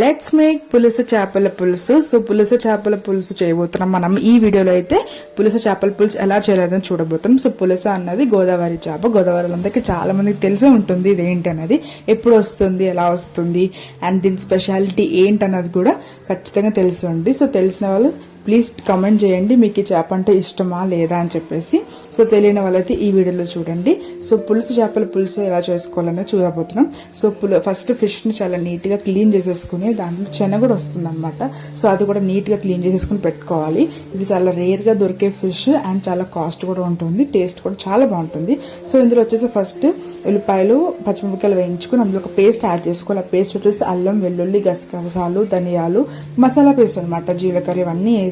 Let's make పులుసు చేపల పులుసు. సో పులుసు చేపల పులుసు చేయబోతున్నాం మనం. ఈ వీడియోలో అయితే పులుసు చేపల పులుసు ఎలా చేయలేదని చూడబోతున్నాం. సో పులుసు అన్నది గోదావరి చేప. గోదావరి అందరికీ చాలా మందికి తెలిసే ఉంటుంది ఇది ఏంటి అనేది ఎప్పుడు వస్తుంది ఎలా వస్తుంది అండ్ దీని స్పెషాలిటీ ఏంటి అన్నది కూడా ఖచ్చితంగా తెలిసి ఉంది సో తెలిసిన వాళ్ళు ప్లీజ్ కమెంట్ చేయండి మీకు ఈ చేప అంటే ఇష్టమా లేదా అని చెప్పేసి. సో తెలియని వాళ్ళైతే ఈ వీడియోలో చూడండి. సో పులుసు చేపల పులుసు ఎలా చేసుకోవాలనే చూడబోతున్నాం. సో పులు ఫస్ట్ ఫిష్ని చాలా నీట్గా క్లీన్ చేసేసుకుని దాంట్లో చెన కూడా వస్తుందన్నమాట. సో అది కూడా నీట్గా క్లీన్ చేసేసుకుని పెట్టుకోవాలి. ఇది చాలా రేర్గా దొరికే ఫిష్ అండ్ చాలా కాస్ట్ కూడా ఉంటుంది. టేస్ట్ కూడా చాలా బాగుంటుంది. సో ఇందులో వచ్చేసి ఫస్ట్ ఉల్లిపాయలు పచ్చిమిరపకాయలు వేయించుకుని అందులో ఒక పేస్ట్ యాడ్ చేసుకోవాలి. ఆ పేస్ట్ వచ్చేసి అల్లం వెల్లుల్లి గసగసాలు ధనియాలు మసాలా పేస్ట్ అనమాట జీలకర్ర ఇవన్నీ వేసి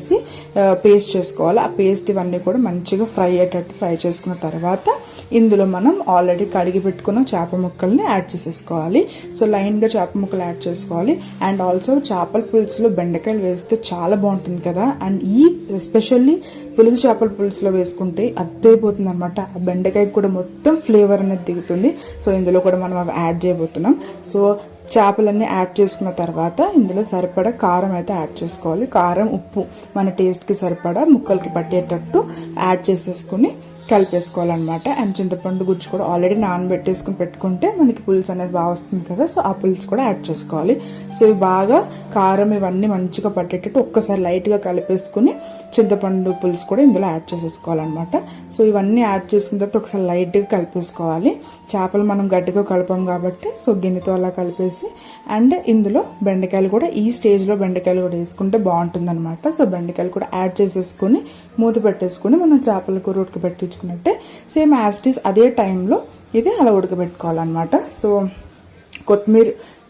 పేస్ట్ చేసుకోవాలి. ఆ పేస్ట్ ఇవన్నీ కూడా మంచిగా ఫ్రై అయ్యేటట్టు ఫ్రై చేసుకున్న తర్వాత ఇందులో మనం ఆల్రెడీ కడిగి పెట్టుకున్న చేప ముక్కల్ని యాడ్ చేసేసుకోవాలి. సో లైన్గా చేప ముక్కలు యాడ్ చేసుకోవాలి. అండ్ ఆల్సో చేపల పులుసులో బెండకాయలు వేస్తే చాలా బాగుంటుంది కదా. అండ్ ఈ ఎస్పెషల్లీ పులుసు చేపల పులుసులో వేసుకుంటే అద్దైపోతుంది అనమాట ఆ బెండకాయ కూడా మొత్తం ఫ్లేవర్ అనేది దిగుతుంది. సో ఇందులో కూడా మనం అవి యాడ్ చేయబోతున్నాం. సో చేపలన్నీ యాడ్ చేసుకున్న తర్వాత ఇందులో సరిపడా కారం అయితే యాడ్ చేసుకోవాలి. కారం ఉప్పు మన టేస్ట్కి సరిపడా ముక్కలకి పట్టేటట్టు యాడ్ చేసేసుకుని కలిపేసుకోవాలన్నమాట. అండ్ చింతపండు గుజ్జు కూడా ఆల్రెడీ నానబెట్టేసుకుని పెట్టుకుంటే మనకి పులుసు అనేది బాగా వస్తుంది కదా. సో ఆ పులుసు కూడా యాడ్ చేసుకోవాలి. సో ఇవి బాగా కారం ఇవన్నీ మంచిగా పట్టేటట్టు ఒక్కసారి లైట్గా కలిపేసుకుని చింతపండు పులుసు కూడా ఇందులో యాడ్ చేసేసుకోవాలన్నమాట. సో ఇవన్నీ యాడ్ చేసుకున్న తర్వాత ఒకసారి లైట్గా కలిపేసుకోవాలి. చేపలు మనం గట్టితో కలపం కాబట్టి సో గిన్నెతో అలా కలిపేసి అండ్ ఇందులో బెండకాయలు కూడా ఈ స్టేజ్లో బెండకాయలు కూడా వేసుకుంటే బాగుంటుంది అనమాట సో బెండకాయలు కూడా యాడ్ చేసేసుకుని మూత పెట్టేసుకుని మనం చేపల కూర చేసుకున్నట్టే సేమ్ యాస్టీస్ అదే టైంలో ఇది అలా ఉడకబెట్టుకోవాలన్నమాట. సో కొత్తిమీర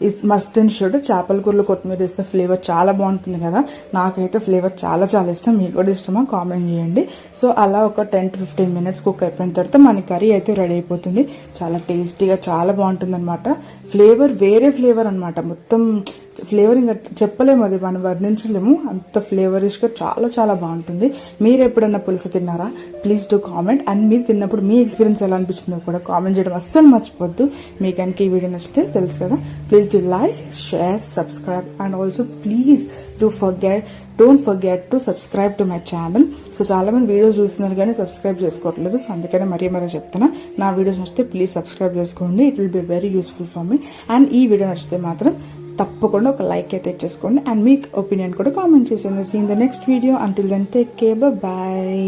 ఇస్ మస్ట్ అండ్ షుడ్ చేపల కూరలో కొత్తిమీర వేస్తే ఫ్లేవర్ చాలా బాగుంటుంది కదా నాకైతే ఫ్లేవర్ చాలా చాలా ఇష్టం మీకు కూడా ఇష్టమా కామెంట్ చేయండి సో అలా ఒక ten to fifteen minutes cook అయిపోయిన తర్వాత మన కర్రీ అయితే రెడీ అయిపోతుంది. చాలా టేస్టీగా చాలా బాగుంటుంది అనమాట. ఫ్లేవర్ వేరే ఫ్లేవర్ అనమాట. మొత్తం ఫ్లేవర్ ఇంకా చెప్పలేము అది. మనం వర్ణించలేము. అంత ఫ్లేవరిష్గా చాలా చాలా బాగుంటుంది మీరు ఎప్పుడన్నా పులుసు తిన్నారా? ప్లీజ్ డూ కామెంట్ అండ్ మీరు తిన్నప్పుడు మీ ఎక్స్పీరియన్స్ ఎలా అనిపించిందో కూడా కామెంట్ చేయడం అస్సలు మర్చిపోద్దు. మీకు కనుక ఈ వీడియో నచ్చితే తెలుసు కదా. Please do like share subscribe and also please do forget don't forget to subscribe to my channel so చాలా మంది వీడియోస్ చూస్తున్నారు కానీ సబ్స్క్రైబ్ చేసుకోవట్లేదు. సో అందుకనే మరీ మరీ చెప్తున్నా నా వీడియోస్ నచ్చితే ప్లీజ్ సబ్స్క్రైబ్ చేసుకోండి. It will be very useful for me and ఈ వీడియో నచ్చితే మాత్రం తప్పకుండా ఒక లైక్ అయితే ఇచ్చేసుకోండి. అండ్ మీ ఒపీనియన్ కూడా కామెంట్ చేసేయండి. See in the next video until then take care bye